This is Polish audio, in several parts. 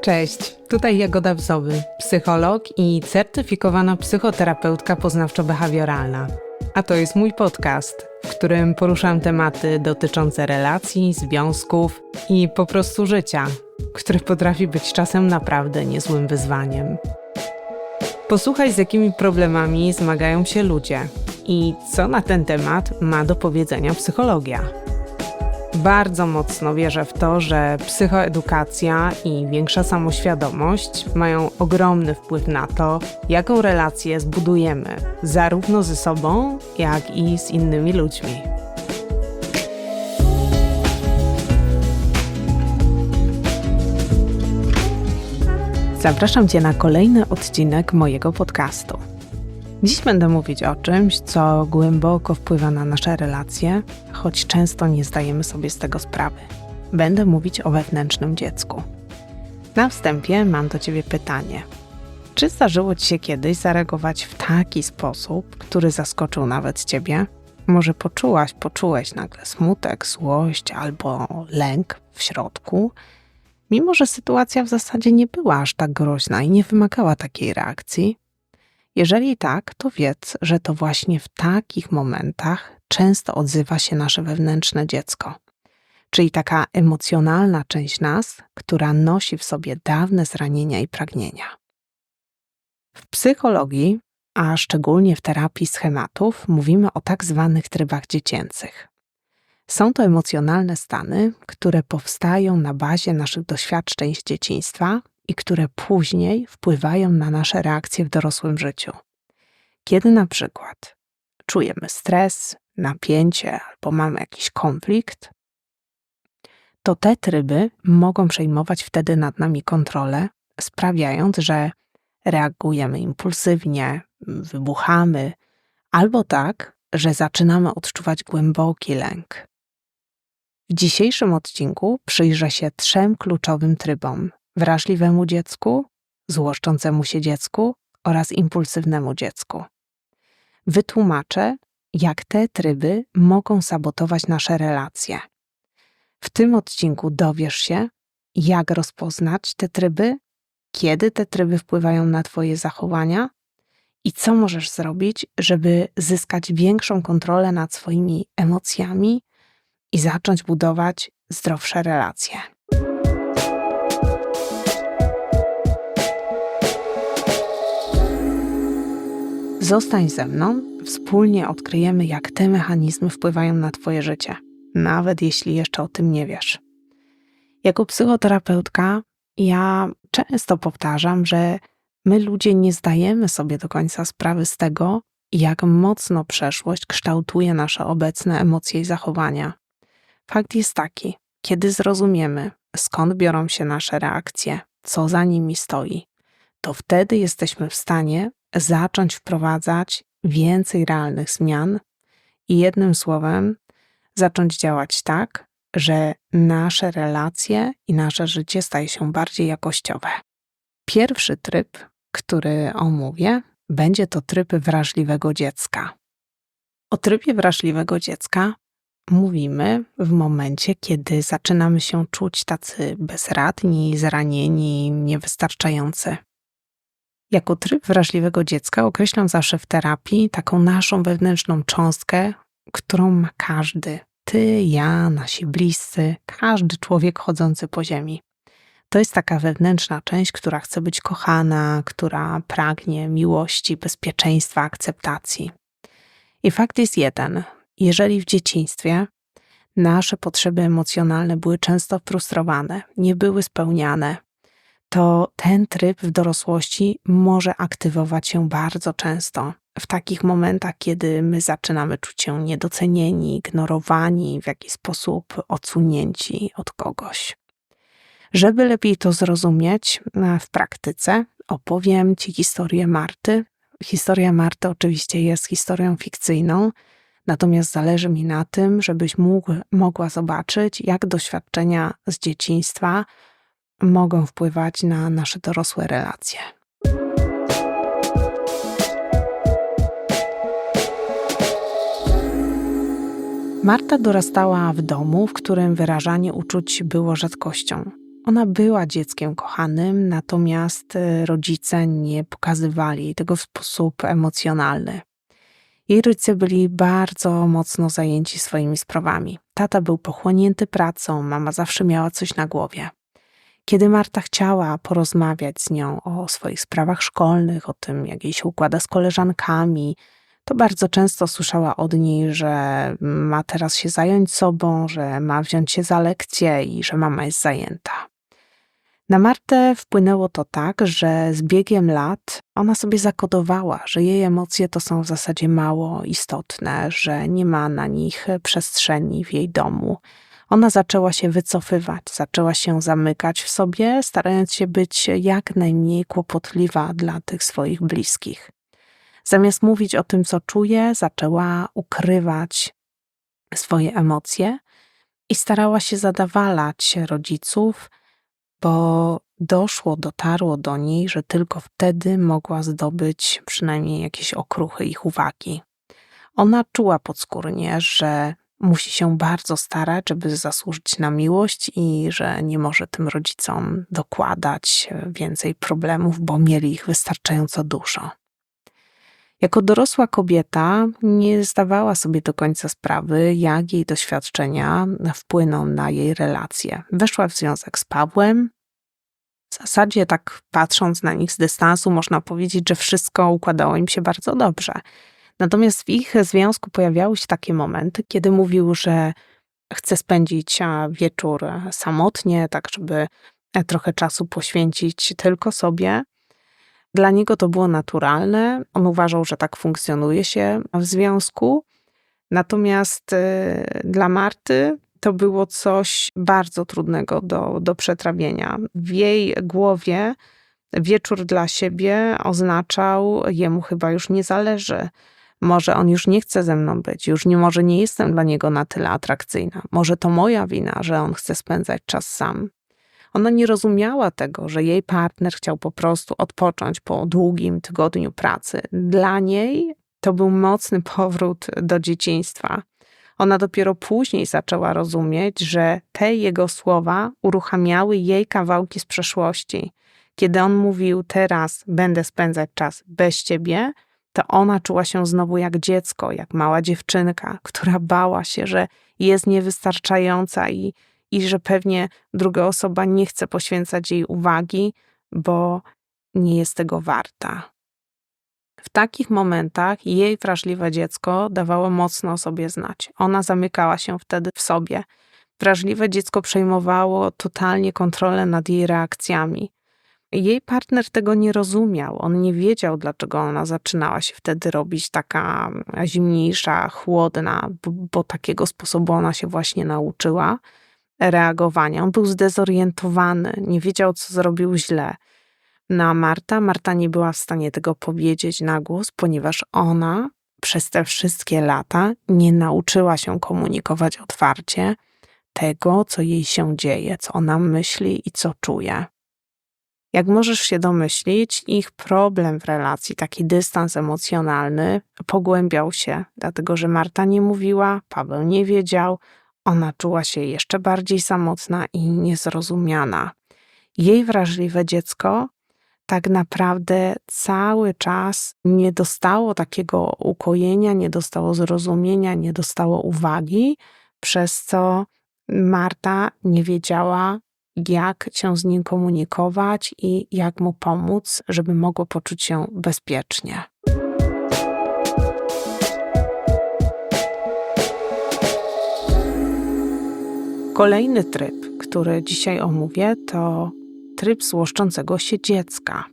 Cześć, tutaj Jagoda Wzowy, psycholog i certyfikowana psychoterapeutka poznawczo-behawioralna. A to jest mój podcast, w którym poruszam tematy dotyczące relacji, związków i po prostu życia, które potrafi być czasem naprawdę niezłym wyzwaniem. Posłuchaj, z jakimi problemami zmagają się ludzie i co na ten temat ma do powiedzenia psychologia. Bardzo mocno wierzę w to, że psychoedukacja i większa samoświadomość mają ogromny wpływ na to, jaką relację zbudujemy, zarówno ze sobą, jak i z innymi ludźmi. Zapraszam Cię na kolejny odcinek mojego podcastu. Dziś będę mówić o czymś, co głęboko wpływa na nasze relacje, choć często nie zdajemy sobie z tego sprawy. Będę mówić o wewnętrznym dziecku. Na wstępie mam do Ciebie pytanie. Czy zdarzyło Ci się kiedyś zareagować w taki sposób, który zaskoczył nawet Ciebie? Może poczułaś, poczułeś nagle smutek, złość albo lęk w środku, mimo że sytuacja w zasadzie nie była aż tak groźna i nie wymagała takiej reakcji? Jeżeli tak, to wiedz, że to właśnie w takich momentach często odzywa się nasze wewnętrzne dziecko, czyli taka emocjonalna część nas, która nosi w sobie dawne zranienia i pragnienia. W psychologii, a szczególnie w terapii schematów, mówimy o tak zwanych trybach dziecięcych. Są to emocjonalne stany, które powstają na bazie naszych doświadczeń z dzieciństwa i które później wpływają na nasze reakcje w dorosłym życiu. Kiedy na przykład czujemy stres, napięcie albo mamy jakiś konflikt, to te tryby mogą przejmować wtedy nad nami kontrolę, sprawiając, że reagujemy impulsywnie, wybuchamy, albo tak, że zaczynamy odczuwać głęboki lęk. W dzisiejszym odcinku przyjrzę się trzem kluczowym trybom: wrażliwemu dziecku, złoszczącemu się dziecku oraz impulsywnemu dziecku. Wytłumaczę, jak te tryby mogą sabotować nasze relacje. W tym odcinku dowiesz się, jak rozpoznać te tryby, kiedy te tryby wpływają na Twoje zachowania i co możesz zrobić, żeby zyskać większą kontrolę nad swoimi emocjami i zacząć budować zdrowsze relacje. Zostań ze mną, wspólnie odkryjemy, jak te mechanizmy wpływają na Twoje życie, nawet jeśli jeszcze o tym nie wiesz. Jako psychoterapeutka, ja często powtarzam, że my ludzie nie zdajemy sobie do końca sprawy z tego, jak mocno przeszłość kształtuje nasze obecne emocje i zachowania. Fakt jest taki, kiedy zrozumiemy, skąd biorą się nasze reakcje, co za nimi stoi, to wtedy jesteśmy w stanie zacząć wprowadzać więcej realnych zmian i jednym słowem zacząć działać tak, że nasze relacje i nasze życie staje się bardziej jakościowe. Pierwszy tryb, który omówię, będzie to tryb wrażliwego dziecka. O trybie wrażliwego dziecka mówimy w momencie, kiedy zaczynamy się czuć tacy bezradni, zranieni, niewystarczający. Jako tryb wrażliwego dziecka określam zawsze w terapii taką naszą wewnętrzną cząstkę, którą ma każdy. Ty, ja, nasi bliscy, każdy człowiek chodzący po ziemi. To jest taka wewnętrzna część, która chce być kochana, która pragnie miłości, bezpieczeństwa, akceptacji. I fakt jest jeden: jeżeli w dzieciństwie nasze potrzeby emocjonalne były często frustrowane, nie były spełniane, to ten tryb w dorosłości może aktywować się bardzo często. W takich momentach, kiedy my zaczynamy czuć się niedocenieni, ignorowani, w jakiś sposób odsunięci od kogoś. Żeby lepiej to zrozumieć e, w praktyce, opowiem Ci historię Marty. Historia Marty oczywiście jest historią fikcyjną, natomiast zależy mi na tym, żebyś mógł, mogła zobaczyć, jak doświadczenia z dzieciństwa mogą wpływać na nasze dorosłe relacje. Marta dorastała w domu, w którym wyrażanie uczuć było rzadkością. Ona była dzieckiem kochanym, natomiast e, rodzice nie pokazywali tego w sposób emocjonalny. Jej rodzice byli bardzo mocno zajęci swoimi sprawami. Tata był pochłonięty pracą, mama zawsze miała coś na głowie. Kiedy Marta chciała porozmawiać z nią o swoich sprawach szkolnych, o tym, jak jej się układa z koleżankami, to bardzo często słyszała od niej, że ma teraz się zająć sobą, że ma wziąć się za lekcję i że mama jest zajęta. Na Martę wpłynęło to tak, że z biegiem lat ona sobie zakodowała, że jej emocje to są w zasadzie mało istotne, że nie ma na nich przestrzeni w jej domu. Ona zaczęła się wycofywać, zaczęła się zamykać w sobie, starając się być jak najmniej kłopotliwa dla tych swoich bliskich. Zamiast mówić o tym, co czuje, zaczęła ukrywać swoje emocje i starała się zadawalać rodziców, bo doszło, dotarło do niej, że tylko wtedy mogła zdobyć przynajmniej jakieś okruchy ich uwagi. Ona czuła podskórnie, że musi się bardzo starać, żeby zasłużyć na miłość i że nie może tym rodzicom dokładać więcej problemów, bo mieli ich wystarczająco dużo. Jako dorosła kobieta nie zdawała sobie do końca sprawy, jak jej doświadczenia wpłyną na jej relacje. Weszła w związek z Pawłem. W zasadzie, tak patrząc na nich z dystansu, można powiedzieć, że wszystko układało im się bardzo dobrze. Natomiast w ich związku pojawiały się takie momenty, kiedy mówił, że chce spędzić wieczór samotnie, tak żeby trochę czasu poświęcić tylko sobie. Dla niego to było naturalne. On uważał, że tak funkcjonuje się w związku. Natomiast dla Marty to było coś bardzo trudnego do, do przetrawienia. W jej głowie wieczór dla siebie oznaczał, jemu chyba już nie zależy. Może on już nie chce ze mną być, już nie, może nie jestem dla niego na tyle atrakcyjna. Może to moja wina, że on chce spędzać czas sam. Ona nie rozumiała tego, że jej partner chciał po prostu odpocząć po długim tygodniu pracy. Dla niej to był mocny powrót do dzieciństwa. Ona dopiero później zaczęła rozumieć, że te jego słowa uruchamiały jej kawałki z przeszłości. Kiedy on mówił: Teraz będę spędzać czas bez ciebie, to ona czuła się znowu jak dziecko, jak mała dziewczynka, która bała się, że jest niewystarczająca i i że pewnie druga osoba nie chce poświęcać jej uwagi, bo nie jest tego warta. W takich momentach jej wrażliwe dziecko dawało mocno o sobie znać. Ona zamykała się wtedy w sobie. Wrażliwe dziecko przejmowało totalnie kontrolę nad jej reakcjami. Jej partner tego nie rozumiał. On nie wiedział, dlaczego ona zaczynała się wtedy robić taka zimniejsza, chłodna, bo, bo takiego sposobu ona się właśnie nauczyła reagowania. On był zdezorientowany, nie wiedział, co zrobił źle. Na Marta, Marta nie była w stanie tego powiedzieć na głos, ponieważ ona przez te wszystkie lata nie nauczyła się komunikować otwarcie tego, co jej się dzieje, co ona myśli i co czuje. Jak możesz się domyślić, ich problem w relacji, taki dystans emocjonalny, pogłębiał się, dlatego że Marta nie mówiła, Paweł nie wiedział, ona czuła się jeszcze bardziej samotna i niezrozumiana. Jej wrażliwe dziecko tak naprawdę cały czas nie dostało takiego ukojenia, nie dostało zrozumienia, nie dostało uwagi, przez co Marta nie wiedziała, jak się z nim komunikować i jak mu pomóc, żeby mogło poczuć się bezpiecznie. Kolejny tryb, który dzisiaj omówię, to tryb złoszczącego się dziecka.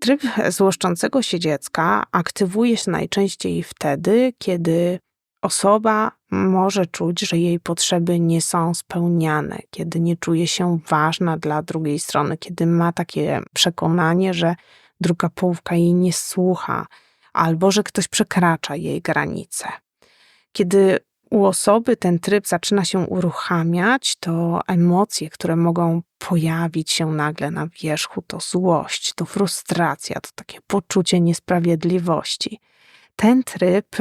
Tryb złoszczącego się dziecka aktywuje się najczęściej wtedy, kiedy osoba może czuć, że jej potrzeby nie są spełniane, kiedy nie czuje się ważna dla drugiej strony, kiedy ma takie przekonanie, że druga połówka jej nie słucha, albo że ktoś przekracza jej granice. Kiedy u osoby ten tryb zaczyna się uruchamiać, to emocje, które mogą pojawić się nagle na wierzchu, to złość, to frustracja, to takie poczucie niesprawiedliwości. Ten tryb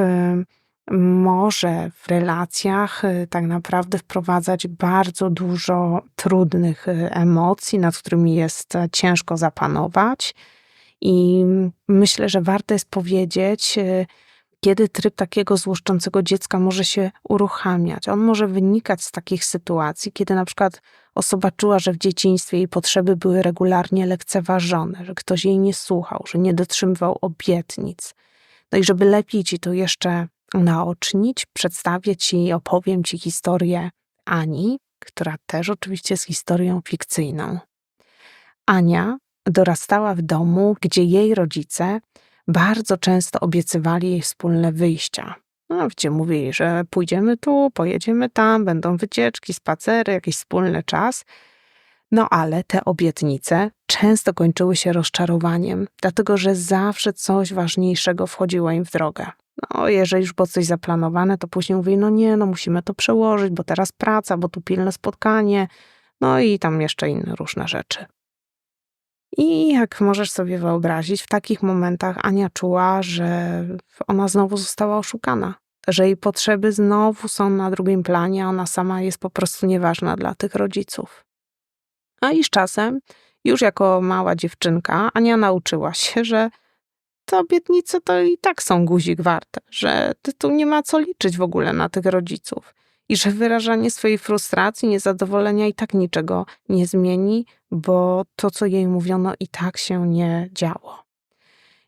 może w relacjach y, tak naprawdę wprowadzać bardzo dużo trudnych y, emocji, nad którymi jest e, ciężko zapanować. I myślę, że warto jest powiedzieć, y, kiedy tryb takiego złoszczącego dziecka może się uruchamiać. On może wynikać z takich sytuacji, kiedy na przykład osoba czuła, że w dzieciństwie jej potrzeby były regularnie lekceważone, że ktoś jej nie słuchał, że nie dotrzymywał obietnic. No i żeby lepiej ci to jeszcze naocznić, przedstawię ci opowiem ci historię Ani, która też oczywiście jest historią fikcyjną. Ania dorastała w domu, gdzie jej rodzice bardzo często obiecywali jej wspólne wyjścia. No, gdzie mówili, że pójdziemy tu, pojedziemy tam, będą wycieczki, spacery, jakiś wspólny czas. No ale te obietnice często kończyły się rozczarowaniem, dlatego że zawsze coś ważniejszego wchodziło im w drogę. No, jeżeli już było coś zaplanowane, to później mówili, no nie, no musimy to przełożyć, bo teraz praca, bo tu pilne spotkanie, no i tam jeszcze inne różne rzeczy. I jak możesz sobie wyobrazić, w takich momentach Ania czuła, że ona znowu została oszukana, że jej potrzeby znowu są na drugim planie, a ona sama jest po prostu nieważna dla tych rodziców. A i z czasem, już jako mała dziewczynka, Ania nauczyła się, że te obietnice to i tak są guzik warte, że tu nie ma co liczyć w ogóle na tych rodziców i że wyrażanie swojej frustracji, niezadowolenia i tak niczego nie zmieni, bo to, co jej mówiono, i tak się nie działo.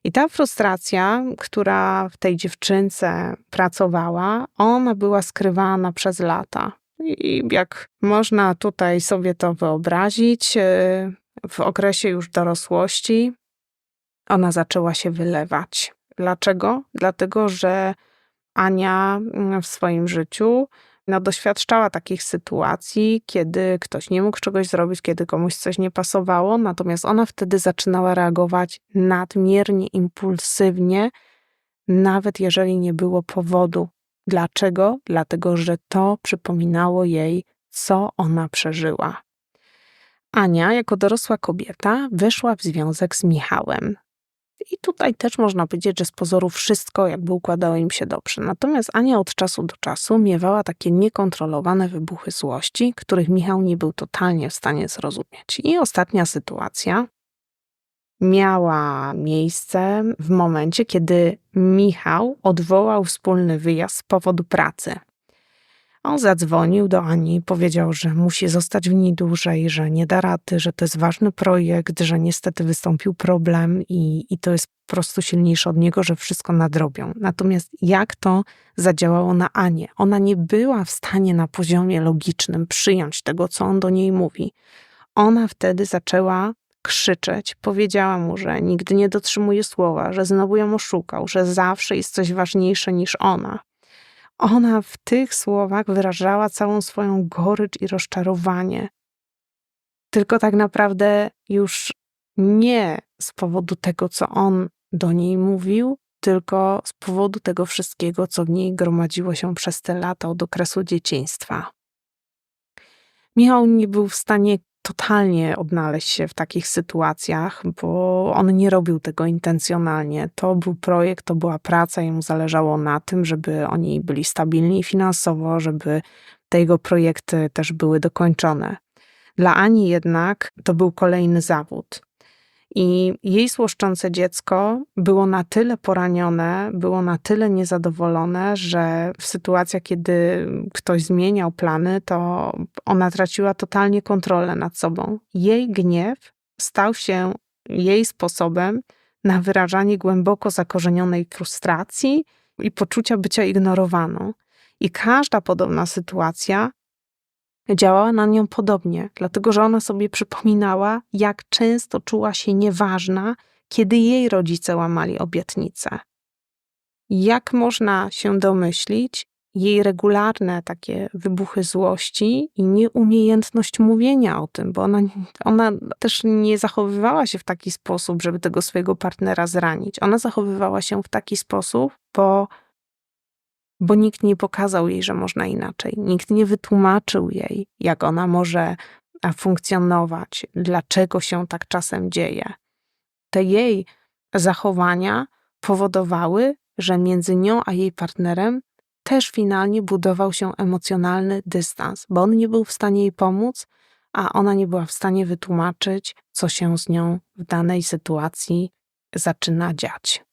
I ta frustracja, która w tej dziewczynce pracowała, ona była skrywana przez lata. I jak można tutaj sobie to wyobrazić, y, w okresie już dorosłości ona zaczęła się wylewać. Dlaczego? Dlatego, że Ania mm, w swoim życiu no, doświadczała takich sytuacji, kiedy ktoś nie mógł czegoś zrobić, kiedy komuś coś nie pasowało, natomiast ona wtedy zaczynała reagować nadmiernie impulsywnie, nawet jeżeli nie było powodu. Dlaczego? Dlatego, że to przypominało jej, co ona przeżyła. Ania, jako dorosła kobieta, weszła w związek z Michałem. I tutaj też można powiedzieć, że z pozoru wszystko jakby układało im się dobrze. Natomiast Ania od czasu do czasu miewała takie niekontrolowane wybuchy złości, których Michał nie był totalnie w stanie zrozumieć. I ostatnia sytuacja miała miejsce w momencie, kiedy Michał odwołał wspólny wyjazd z powodu pracy. On zadzwonił do Ani, powiedział, że musi zostać w niej dłużej, że nie da rady, że to jest ważny projekt, że niestety wystąpił problem i, i to jest po prostu silniejsze od niego, że wszystko nadrobią. Natomiast jak to zadziałało na Anię? Ona nie była w stanie na poziomie logicznym przyjąć tego, co on do niej mówi. Ona wtedy zaczęła krzyczeć. Powiedziała mu, że nigdy nie dotrzymuje słowa, że znowu ją oszukał, że zawsze jest coś ważniejsze niż ona. Ona w tych słowach wyrażała całą swoją gorycz i rozczarowanie. Tylko tak naprawdę już nie z powodu tego, co on do niej mówił, tylko z powodu tego wszystkiego, co w niej gromadziło się przez te lata od okresu dzieciństwa. Michał nie był w stanie totalnie odnaleźć się w takich sytuacjach, bo on nie robił tego intencjonalnie. To był projekt, to była praca, jemu zależało na tym, żeby oni byli stabilni finansowo, żeby te jego projekty też były dokończone. Dla Ani jednak to był kolejny zawód. I jej złoszczące dziecko było na tyle poranione, było na tyle niezadowolone, że w sytuacjach, kiedy ktoś zmieniał plany, to ona traciła totalnie kontrolę nad sobą. Jej gniew stał się jej sposobem na wyrażanie głęboko zakorzenionej frustracji i poczucia bycia ignorowaną. I każda podobna sytuacja działała na nią podobnie, dlatego że ona sobie przypominała, jak często czuła się nieważna, kiedy jej rodzice łamali obietnice. Jak można się domyślić, jej regularne takie wybuchy złości i nieumiejętność mówienia o tym, bo ona, ona też nie zachowywała się w taki sposób, żeby tego swojego partnera zranić. Ona zachowywała się w taki sposób, bo bo nikt nie pokazał jej, że można inaczej. Nikt nie wytłumaczył jej, jak ona może funkcjonować, dlaczego się tak czasem dzieje. Te jej zachowania powodowały, że między nią a jej partnerem też finalnie budował się emocjonalny dystans, bo on nie był w stanie jej pomóc, a ona nie była w stanie wytłumaczyć, co się z nią w danej sytuacji zaczyna dziać.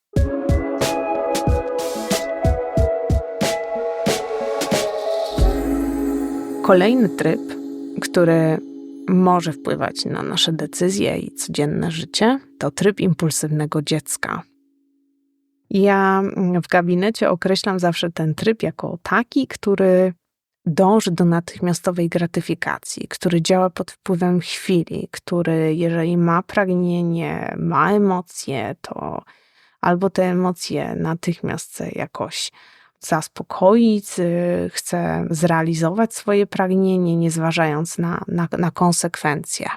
Kolejny tryb, który może wpływać na nasze decyzje i codzienne życie, to tryb impulsywnego dziecka. Ja w gabinecie określam zawsze ten tryb jako taki, który dąży do natychmiastowej gratyfikacji, który działa pod wpływem chwili, który, jeżeli ma pragnienie, ma emocje, to albo te emocje natychmiast jakoś zaspokoić, chce zrealizować swoje pragnienie, nie zważając na, na, na konsekwencje.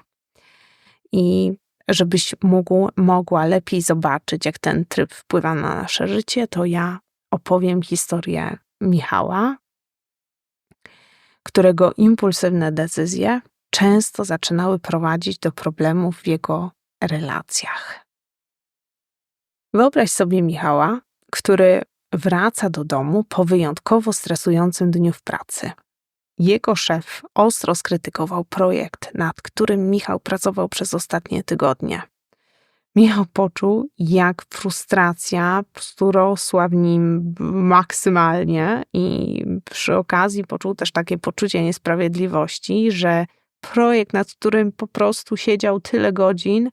I żebyś mógł, mogła lepiej zobaczyć, jak ten tryb wpływa na nasze życie, to ja opowiem historię Michała, którego impulsywne decyzje często zaczynały prowadzić do problemów w jego relacjach. Wyobraź sobie Michała, który wraca do domu po wyjątkowo stresującym dniu w pracy. Jego szef ostro skrytykował projekt, nad którym Michał pracował przez ostatnie tygodnie. Michał poczuł, jak frustracja rosła w nim maksymalnie, i przy okazji poczuł też takie poczucie niesprawiedliwości, że projekt, nad którym po prostu siedział tyle godzin,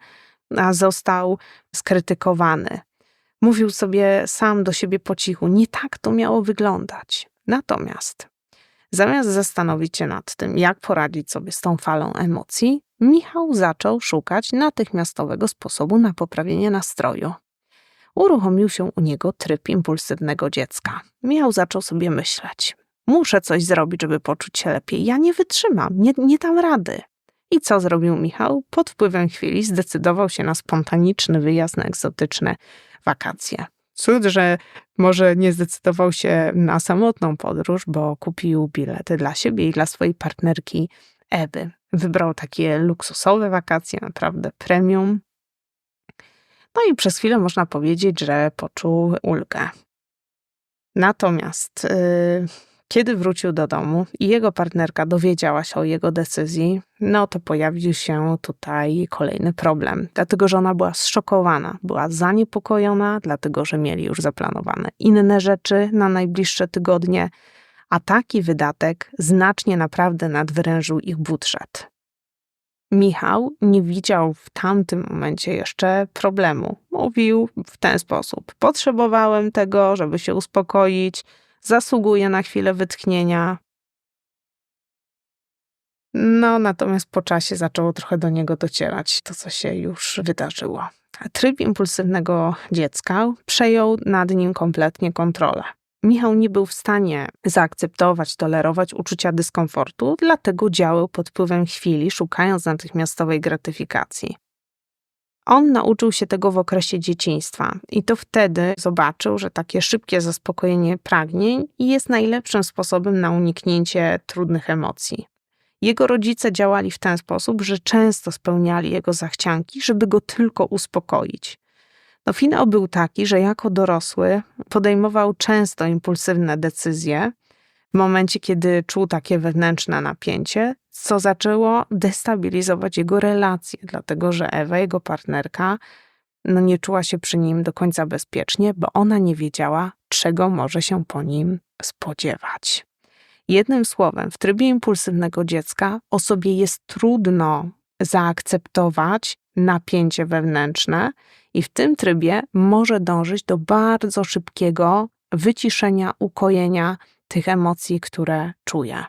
a został skrytykowany. Mówił sobie sam do siebie po cichu: Nie tak to miało wyglądać. Natomiast zamiast zastanowić się nad tym, jak poradzić sobie z tą falą emocji, Michał zaczął szukać natychmiastowego sposobu na poprawienie nastroju. Uruchomił się u niego tryb impulsywnego dziecka. Michał zaczął sobie myśleć: Muszę coś zrobić, żeby poczuć się lepiej. Ja nie wytrzymam, nie, nie dam rady. I co zrobił Michał? Pod wpływem chwili zdecydował się na spontaniczny wyjazd na egzotyczne wakacje. Cud, że może nie zdecydował się na samotną podróż, bo kupił bilety dla siebie i dla swojej partnerki Ewy. Wybrał takie luksusowe wakacje, naprawdę premium. No i przez chwilę można powiedzieć, że poczuł ulgę. Natomiast yy, kiedy wrócił do domu i jego partnerka dowiedziała się o jego decyzji, no to pojawił się tutaj kolejny problem, dlatego że ona była zszokowana, była zaniepokojona, dlatego że mieli już zaplanowane inne rzeczy na najbliższe tygodnie, a taki wydatek znacznie naprawdę nadwyrężył ich budżet. Michał nie widział w tamtym momencie jeszcze problemu. Mówił w ten sposób: Potrzebowałem tego, żeby się uspokoić zasługuje na chwilę wytchnienia. No, natomiast po czasie zaczęło trochę do niego docierać to, co się już wydarzyło. Tryb impulsywnego dziecka przejął nad nim kompletnie kontrolę. Michał nie był w stanie zaakceptować, tolerować uczucia dyskomfortu, dlatego działał pod wpływem chwili, szukając natychmiastowej gratyfikacji. On nauczył się tego w okresie dzieciństwa i to wtedy zobaczył, że takie szybkie zaspokojenie pragnień jest najlepszym sposobem na uniknięcie trudnych emocji. Jego rodzice działali w ten sposób, że często spełniali jego zachcianki, żeby go tylko uspokoić. No, finał był taki, że jako dorosły podejmował często impulsywne decyzje, w momencie, kiedy czuł takie wewnętrzne napięcie, co zaczęło destabilizować jego relacje, dlatego że Ewa, jego partnerka, no nie czuła się przy nim do końca bezpiecznie, bo ona nie wiedziała, czego może się po nim spodziewać. Jednym słowem, w trybie impulsywnego dziecka osobie jest trudno zaakceptować napięcie wewnętrzne i w tym trybie może dążyć do bardzo szybkiego wyciszenia, ukojenia tych emocji, które czuje.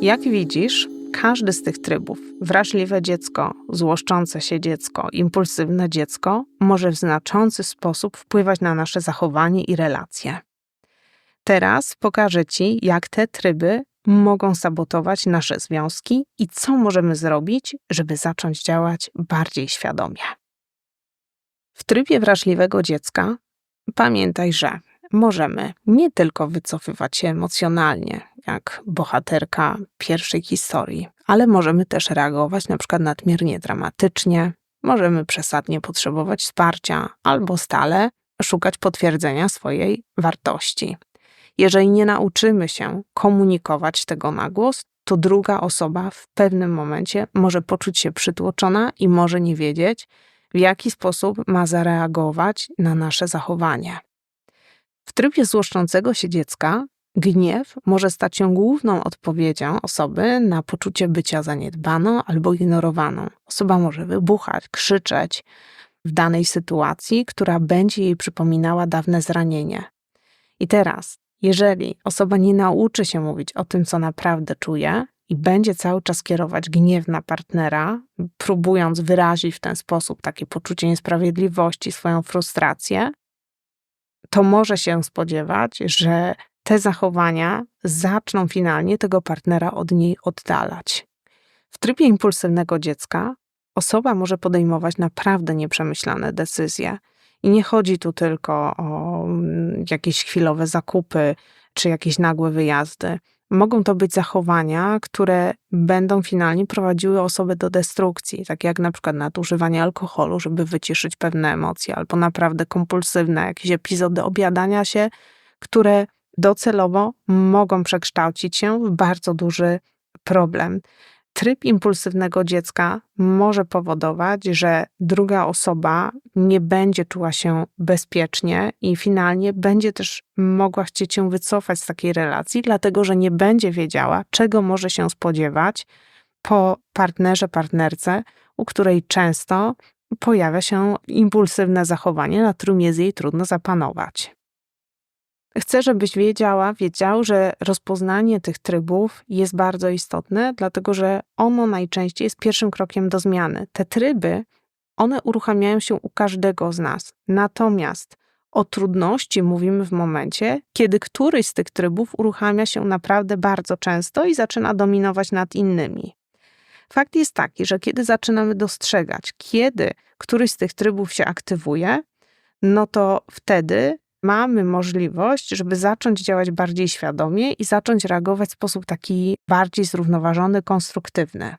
Jak widzisz, każdy z tych trybów, wrażliwe dziecko, złoszczące się dziecko, impulsywne dziecko, może w znaczący sposób wpływać na nasze zachowanie i relacje. Teraz pokażę Ci, jak te tryby mogą sabotować nasze związki i co możemy zrobić, żeby zacząć działać bardziej świadomie. W trybie wrażliwego dziecka pamiętaj, że możemy nie tylko wycofywać się emocjonalnie, jak bohaterka pierwszej historii, ale możemy też reagować na przykład nadmiernie dramatycznie, możemy przesadnie potrzebować wsparcia albo stale szukać potwierdzenia swojej wartości. Jeżeli nie nauczymy się komunikować tego na głos, to druga osoba w pewnym momencie może poczuć się przytłoczona i może nie wiedzieć, w jaki sposób ma zareagować na nasze zachowanie. W trybie złoszczącego się dziecka gniew może stać się główną odpowiedzią osoby na poczucie bycia zaniedbaną albo ignorowaną. Osoba może wybuchać, krzyczeć w danej sytuacji, która będzie jej przypominała dawne zranienie. I teraz, jeżeli osoba nie nauczy się mówić o tym, co naprawdę czuje, i będzie cały czas kierować gniew na partnera, próbując wyrazić w ten sposób takie poczucie niesprawiedliwości, swoją frustrację, to może się spodziewać, że te zachowania zaczną finalnie tego partnera od niej oddalać. W trybie impulsywnego dziecka osoba może podejmować naprawdę nieprzemyślane decyzje. I nie chodzi tu tylko o mm, jakieś chwilowe zakupy czy jakieś nagłe wyjazdy. Mogą to być zachowania, które będą finalnie prowadziły osobę do destrukcji, takie jak na przykład nadużywanie alkoholu, żeby wyciszyć pewne emocje, albo naprawdę kompulsywne jakieś epizody obiadania się, które docelowo mogą przekształcić się w bardzo duży problem tryb impulsywnego dziecka może powodować, że druga osoba nie będzie czuła się bezpiecznie i finalnie będzie też mogła chcieć się wycofać z takiej relacji, dlatego że nie będzie wiedziała, czego może się spodziewać po partnerze, partnerce, u której często pojawia się impulsywne zachowanie, nad którym jest jej trudno zapanować. Chcę, żebyś wiedziała, wiedział, że rozpoznanie tych trybów jest bardzo istotne, dlatego że ono najczęściej jest pierwszym krokiem do zmiany. Te tryby, one uruchamiają się u każdego z nas. Natomiast o trudności mówimy w momencie, kiedy któryś z tych trybów uruchamia się naprawdę bardzo często i zaczyna dominować nad innymi. Fakt jest taki, że kiedy zaczynamy dostrzegać, kiedy któryś z tych trybów się aktywuje, no to wtedy mamy możliwość, żeby zacząć działać bardziej świadomie i zacząć reagować w sposób taki bardziej zrównoważony, konstruktywny.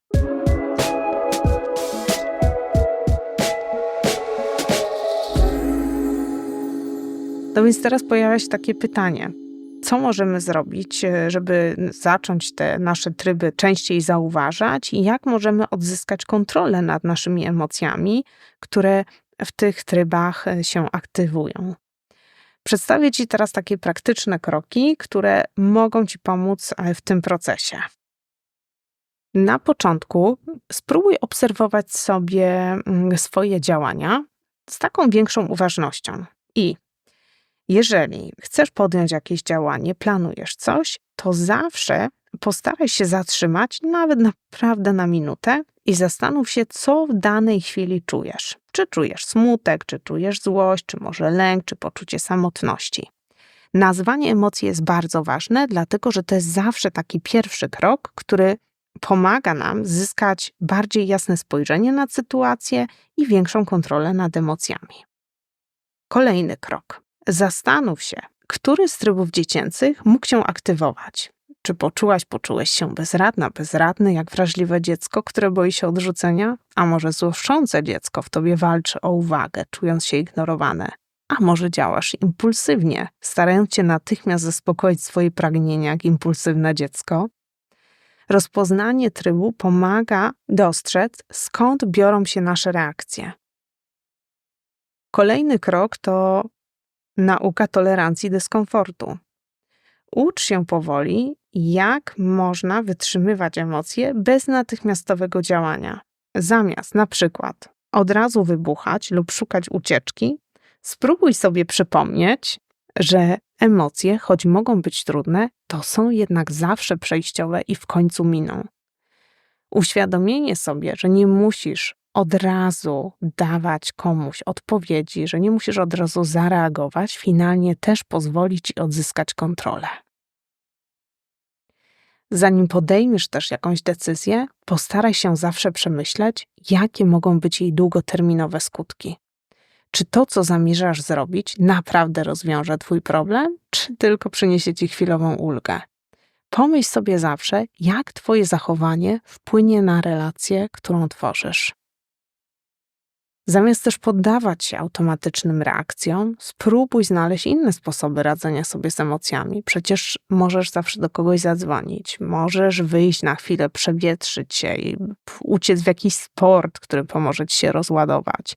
No więc teraz pojawia się takie pytanie. Co możemy zrobić, e, żeby zacząć te nasze tryby częściej zauważać i jak możemy odzyskać kontrolę nad naszymi emocjami, które w tych trybach e, się aktywują? Przedstawię Ci teraz takie praktyczne kroki, które mogą Ci pomóc e, w tym procesie. Na początku spróbuj obserwować sobie mm, swoje działania z taką większą uważnością. I jeżeli chcesz podjąć jakieś działanie, planujesz coś, to zawsze postaraj się zatrzymać nawet naprawdę na minutę i zastanów się, co w danej chwili czujesz. Czy czujesz smutek, czy czujesz złość, czy może lęk, czy poczucie samotności. Nazwanie emocji jest bardzo ważne, dlatego że to jest zawsze taki pierwszy krok, który pomaga nam zyskać bardziej jasne spojrzenie na sytuację i większą kontrolę nad emocjami. Kolejny krok. Zastanów się, który z trybów dziecięcych mógł się aktywować. Czy poczułaś, poczułeś się bezradna, bezradny, jak wrażliwe dziecko, które boi się odrzucenia? A może złoszczące dziecko w tobie walczy o uwagę, czując się ignorowane? A może działasz impulsywnie, starając się natychmiast zaspokoić swoje pragnienia jak impulsywne dziecko? Rozpoznanie trybu pomaga dostrzec, skąd biorą się nasze reakcje. Kolejny krok to nauka tolerancji dyskomfortu. Ucz się powoli, jak można wytrzymywać emocje bez natychmiastowego działania. Zamiast na przykład od razu wybuchać lub szukać ucieczki, spróbuj sobie przypomnieć, że emocje, choć mogą być trudne, to są jednak zawsze przejściowe i w końcu miną. Uświadomienie sobie, że nie musisz od razu dawać komuś odpowiedzi, że nie musisz od razu zareagować, finalnie też pozwoli ci odzyskać kontrolę. Zanim podejmiesz też jakąś decyzję, postaraj się zawsze przemyśleć, jakie mogą być jej długoterminowe skutki. Czy to, co zamierzasz zrobić, naprawdę rozwiąże Twój problem, czy tylko przyniesie Ci chwilową ulgę? Pomyśl sobie zawsze, jak Twoje zachowanie wpłynie na relację, którą tworzysz. Zamiast też poddawać się automatycznym reakcjom, spróbuj znaleźć inne sposoby radzenia sobie z emocjami. Przecież możesz zawsze do kogoś zadzwonić, możesz wyjść na chwilę, przewietrzyć się i uciec w jakiś sport, który pomoże ci się rozładować.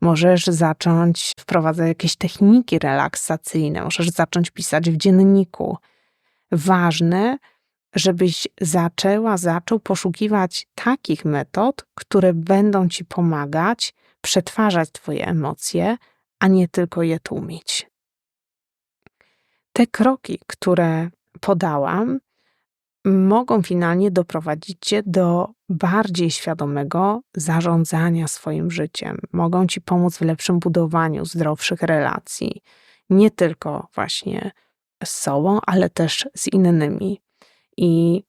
Możesz zacząć wprowadzać jakieś techniki relaksacyjne, możesz zacząć pisać w dzienniku. Ważne, żebyś zaczęła, zaczął poszukiwać takich metod, które będą ci pomagać przetwarzać Twoje emocje, a nie tylko je tłumić. Te kroki, które podałam, mogą finalnie doprowadzić Cię do bardziej świadomego zarządzania swoim życiem. Mogą Ci pomóc w lepszym budowaniu zdrowszych relacji, nie tylko właśnie z sobą, ale też z innymi. I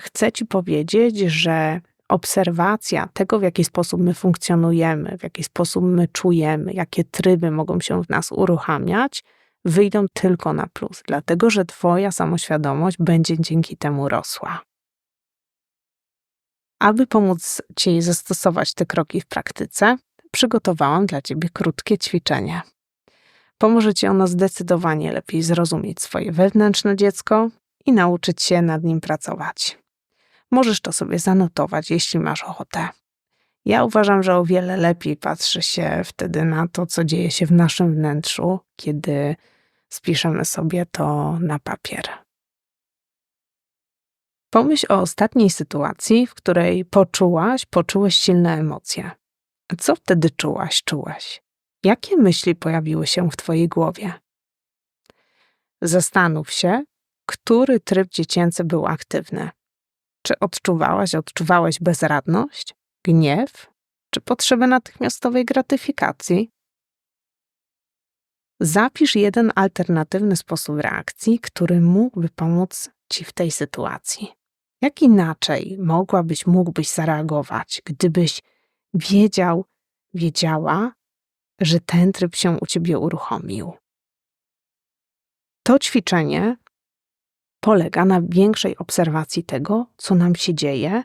chcę Ci powiedzieć, że obserwacja tego, w jaki sposób my funkcjonujemy, w jaki sposób my czujemy, jakie tryby mogą się w nas uruchamiać, wyjdą tylko na plus, dlatego że Twoja samoświadomość będzie dzięki temu rosła. Aby pomóc Ci zastosować te kroki w praktyce, przygotowałam dla Ciebie krótkie ćwiczenie. Pomoże Ci ono zdecydowanie lepiej zrozumieć swoje wewnętrzne dziecko i nauczyć się nad nim pracować. Możesz to sobie zanotować, jeśli masz ochotę. Ja uważam, że o wiele lepiej patrzy się wtedy na to, co dzieje się w naszym wnętrzu, kiedy spiszemy sobie to na papier. Pomyśl o ostatniej sytuacji, w której poczułaś, poczułeś silne emocje. Co wtedy czułaś, czułeś? Jakie myśli pojawiły się w Twojej głowie? Zastanów się, który tryb dziecięcy był aktywny. Czy odczuwałaś, odczuwałeś bezradność, gniew, czy potrzebę natychmiastowej gratyfikacji? Zapisz jeden alternatywny sposób reakcji, który mógłby pomóc ci w tej sytuacji. Jak inaczej mogłabyś, mógłbyś zareagować, gdybyś wiedział, wiedziała, że ten tryb się u ciebie uruchomił? To ćwiczenie polega na większej obserwacji tego, co nam się dzieje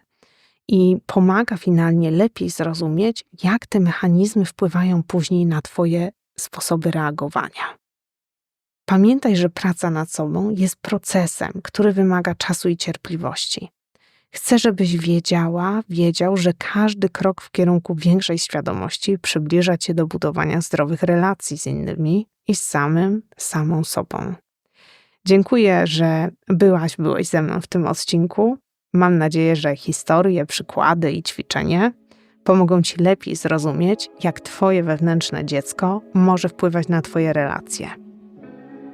i pomaga finalnie lepiej zrozumieć, jak te mechanizmy wpływają później na Twoje sposoby reagowania. Pamiętaj, że praca nad sobą jest procesem, który wymaga czasu i cierpliwości. Chcę, żebyś wiedziała, wiedział, że każdy krok w kierunku większej świadomości przybliża cię do budowania zdrowych relacji z innymi i z samym, samą sobą. Dziękuję, że byłaś, byłeś ze mną w tym odcinku. Mam nadzieję, że historie, przykłady i ćwiczenie pomogą Ci lepiej zrozumieć, jak Twoje wewnętrzne dziecko może wpływać na Twoje relacje.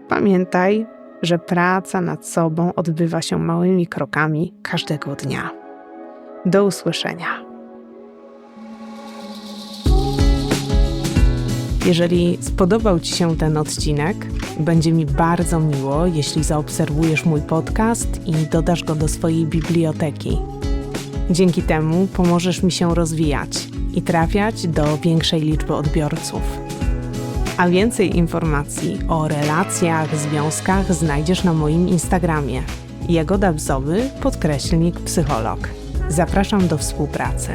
Pamiętaj, że praca nad sobą odbywa się małymi krokami każdego dnia. Do usłyszenia. Jeżeli spodobał Ci się ten odcinek, będzie mi bardzo miło, jeśli zaobserwujesz mój podcast i dodasz go do swojej biblioteki. Dzięki temu pomożesz mi się rozwijać i trafiać do większej liczby odbiorców. A więcej informacji o relacjach, związkach znajdziesz na moim Instagramie. Jagoda Bzowy, podkreślnik psycholog. Zapraszam do współpracy.